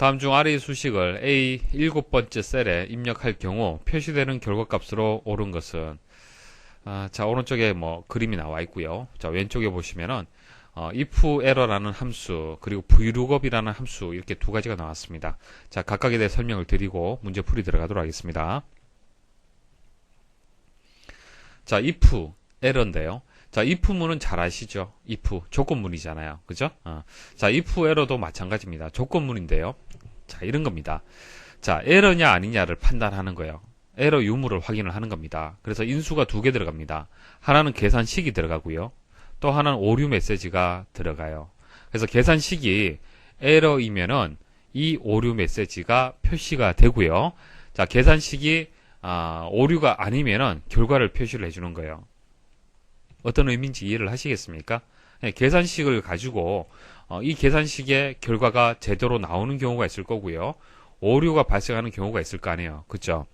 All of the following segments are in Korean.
다음 중 아래의 수식을 A 일곱 번째 셀에 입력할 경우 표시되는 결과값으로 옳은 것은 아, 자 오른쪽에 뭐 그림이 나와 있고요. 자 왼쪽에 보시면은 어, if error라는 함수 그리고 vlookup이라는 함수 이렇게 두 가지가 나왔습니다. 자 각각에 대해 설명을 드리고 문제 풀이 들어가도록 하겠습니다. 자 if error인데요. 자 if문은 잘 아시죠? if 조건문이잖아요. 그죠? 어. 자 if error도 마찬가지입니다. 조건문인데요. 자 이런 겁니다. 자 에러냐 아니냐를 판단하는 거예요. 에러 유무를 확인을 하는 겁니다. 그래서 인수가 두 개 들어갑니다. 하나는 계산식이 들어가고요. 또 하나는 오류 메시지가 들어가요. 그래서 계산식이 에러이면은 이 오류 메시지가 표시가 되고요. 자, 계산식이 아, 오류가 아니면은 결과를 표시를 해주는 거예요. 어떤 의미인지 이해를 하시겠습니까? 네, 계산식을 가지고 어, 이 계산식의 결과가 제대로 나오는 경우가 있을 거고요. 오류가 발생하는 경우가 있을 거 아니에요. 그죠?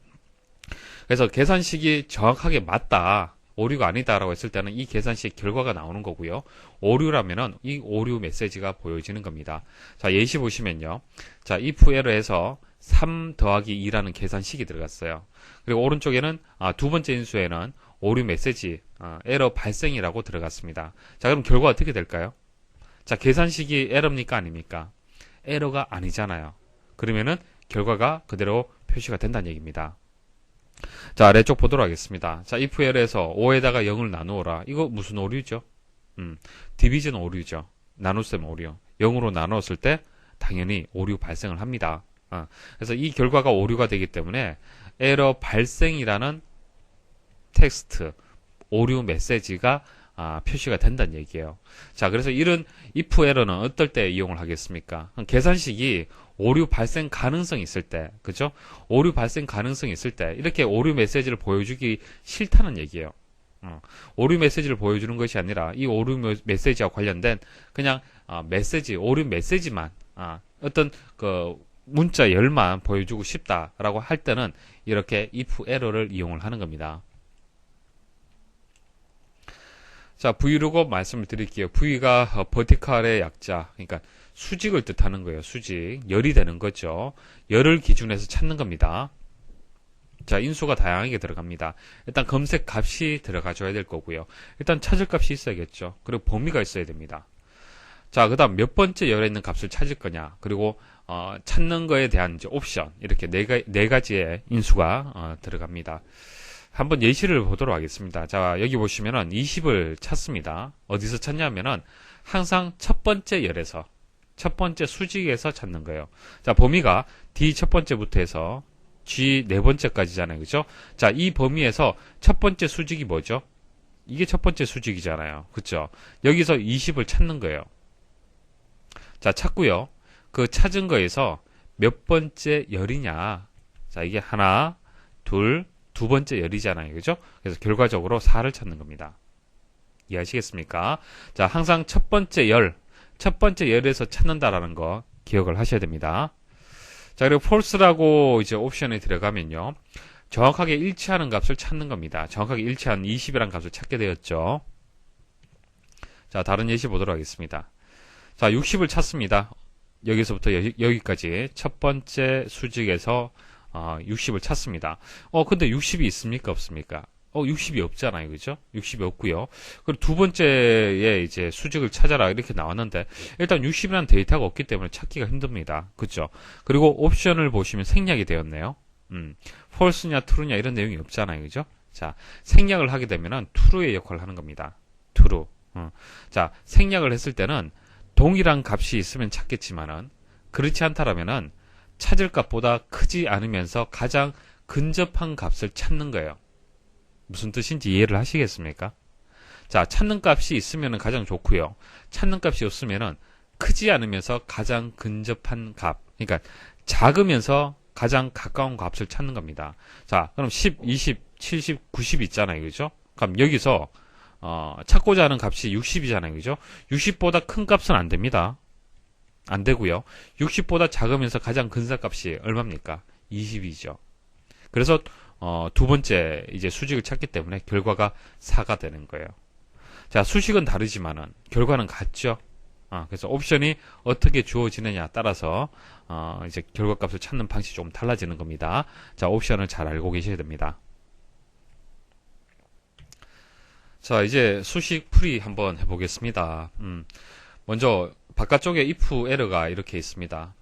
그래서 계산식이 정확하게 맞다. 오류가 아니다라고 했을 때는 이 계산식 결과가 나오는 거고요. 오류라면은 이 오류 메시지가 보여지는 겁니다. 자, 예시 보시면요. 자, if error에서 3 더하기 2라는 계산식이 들어갔어요. 그리고 오른쪽에는 아, 두 번째 인수에는 오류 메시지, 아, 에러 발생이라고 들어갔습니다. 자, 그럼 결과 어떻게 될까요? 자, 계산식이 에러입니까? 아닙니까? 에러가 아니잖아요. 그러면은 결과가 그대로 표시가 된다는 얘기입니다. 자, 아래쪽 보도록 하겠습니다. 자, if error에서 5에다가 0을 나누어라. 이거 무슨 오류죠? 음, 디비전 오류죠. 나눗셈 오류. 0으로 나누었을 때 당연히 오류 발생을 합니다. 어, 그래서 이 결과가 오류가 되기 때문에 에러 발생이라는 텍스트, 오류 메시지가 아, 표시가 된다는 얘기예요. 자, 그래서 이런 if 에러는 어떨 때 이용을 하겠습니까? 계산식이 오류 발생 가능성이 있을 때, 그죠? 오류 발생 가능성이 있을 때, 이렇게 오류 메시지를 보여주기 싫다는 얘기예요. 어, 오류 메시지를 보여주는 것이 아니라 이 오류 메시지와 관련된 그냥 어, 메시지, 오류 메시지만 어, 어떤 그 문자 열만 보여주고 싶다라고 할 때는 이렇게 if 에러를 이용을 하는 겁니다. 자, Vlookup 말씀을 드릴게요. V가 어, 버티칼의 약자, 그러니까 수직을 뜻하는 거예요. 수직. 열이 되는 거죠. 열을 기준해서 찾는 겁니다. 자, 인수가 다양하게 들어갑니다. 일단 검색 값이 들어가줘야 될 거고요. 일단 찾을 값이 있어야겠죠. 그리고 범위가 있어야 됩니다. 자, 그 다음 몇 번째 열에 있는 값을 찾을 거냐. 그리고 어, 찾는 거에 대한 이제 옵션. 이렇게 네, 가, 네 가지의 인수가 어, 들어갑니다. 한번 예시를 보도록 하겠습니다. 자, 여기 보시면은 20을 찾습니다. 어디서 찾냐면은 항상 첫 번째 열에서 첫 번째 수직에서 찾는 거예요. 자, 범위가 D 첫 번째부터 해서 G 네 번째까지잖아요. 그죠? 자, 이 범위에서 첫 번째 수직이 뭐죠? 이게 첫 번째 수직이잖아요. 그죠? 여기서 20을 찾는 거예요. 자, 찾고요. 그 찾은 거에서 몇 번째 열이냐? 자, 이게 하나, 둘, 두 번째 열이잖아요. 그죠? 그래서 결과적으로 4를 찾는 겁니다. 이해하시겠습니까? 자, 항상 첫 번째 열, 첫 번째 열에서 찾는다라는 거 기억을 하셔야 됩니다. 자, 그리고 false라고 이제 옵션에 들어가면요. 정확하게 일치하는 값을 찾는 겁니다. 정확하게 일치한 20이라는 값을 찾게 되었죠. 자, 다른 예시 보도록 하겠습니다. 자, 60을 찾습니다. 여기서부터 여기, 까지 첫 번째 수직에서 어, 60을 찾습니다. 어, 근데 60이 있습니까? 없습니까? 어, 60이 없잖아요. 그죠? 60이 없고요. 그리고 두 번째에 이제 수직을 찾아라 이렇게 나왔는데 일단 60이라는 데이터가 없기 때문에 찾기가 힘듭니다. 그죠? 그리고 옵션을 보시면 생략이 되었네요. 음. false냐 true냐 이런 내용이 없잖아요. 그죠? 자, 생략을 하게 되면은 true의 역할을 하는 겁니다. true. 어. 자, 생략을 했을 때는 동일한 값이 있으면 찾겠지만은 그렇지 않다라면은 찾을 값보다 크지 않으면서 가장 근접한 값을 찾는 거예요. 무슨 뜻인지 이해를 하시겠습니까? 자, 찾는 값이 있으면 가장 좋고요. 찾는 값이 없으면 크지 않으면서 가장 근접한 값. 그러니까 작으면서 가장 가까운 값을 찾는 겁니다. 자, 그럼 10, 20, 70, 90 있잖아요. 그죠? 그럼 여기서 어, 찾고자 하는 값이 60이잖아요. 그죠? 60보다 큰 값은 안 됩니다. 안 되고요. 60보다 작으면서 가장 근사값이 얼마입니까? 20이죠. 그래서 어, 두 번째 이제 수직을 찾기 때문에 결과가 4가 되는 거예요. 자, 수식은 다르지만은 결과는 같죠. 아, 그래서 옵션이 어떻게 주어지느냐 따라서 어, 이제 결과값을 찾는 방식이 조금 달라지는 겁니다. 자, 옵션을 잘 알고 계셔야 됩니다. 자, 이제 수식 풀이 한번 해보겠습니다. 음, 먼저 바깥쪽에 if 에러가 이렇게 있습니다.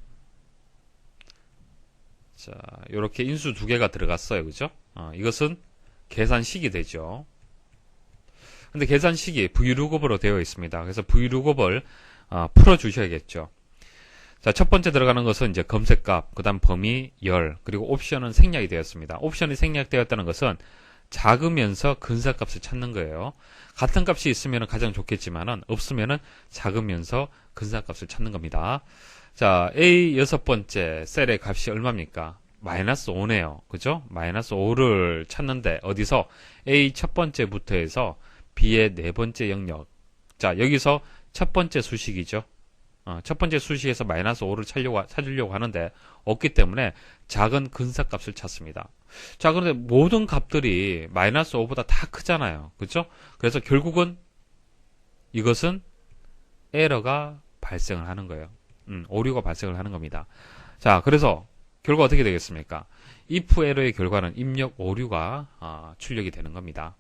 자, 이렇게 인수 두 개가 들어갔어요. 그죠? 어, 이것은 계산식이 되죠. 근데 계산식이 vlookup으로 되어 있습니다. 그래서 vlookup을 어, 풀어 주셔야겠죠. 자, 첫 번째 들어가는 것은 이제 검색값, 그 다음 범위, 열, 그리고 옵션은 생략이 되었습니다. 옵션이 생략되었다는 것은 작으면서 근사값을 찾는 거예요. 같은 값이 있으면 가장 좋겠지만은 없으면은 작으면서 근사값을 찾는 겁니다. 자, A 여섯 번째 셀의 값이 얼마입니까? 마이너스 5네요. 그죠? 마이너스 5를 찾는데 어디서 A 첫 번째부터 해서 B의 네 번째 영역. 자, 여기서 첫 번째 수식이죠. 어, 첫 번째 수식에서 마이너스 5를 찾려고, 찾으려고 하는데 없기 때문에 작은 근사값을 찾습니다. 자, 그런데 모든 값들이 마이너스 5보다 다 크잖아요. 그죠? 그래서 결국은 이것은 에러가 발생을 하는 거예요. 음, 오류가 발생을 하는 겁니다. 자, 그래서 결과 어떻게 되겠습니까? if 에러의 결과는 입력 오류가 아, 출력이 되는 겁니다.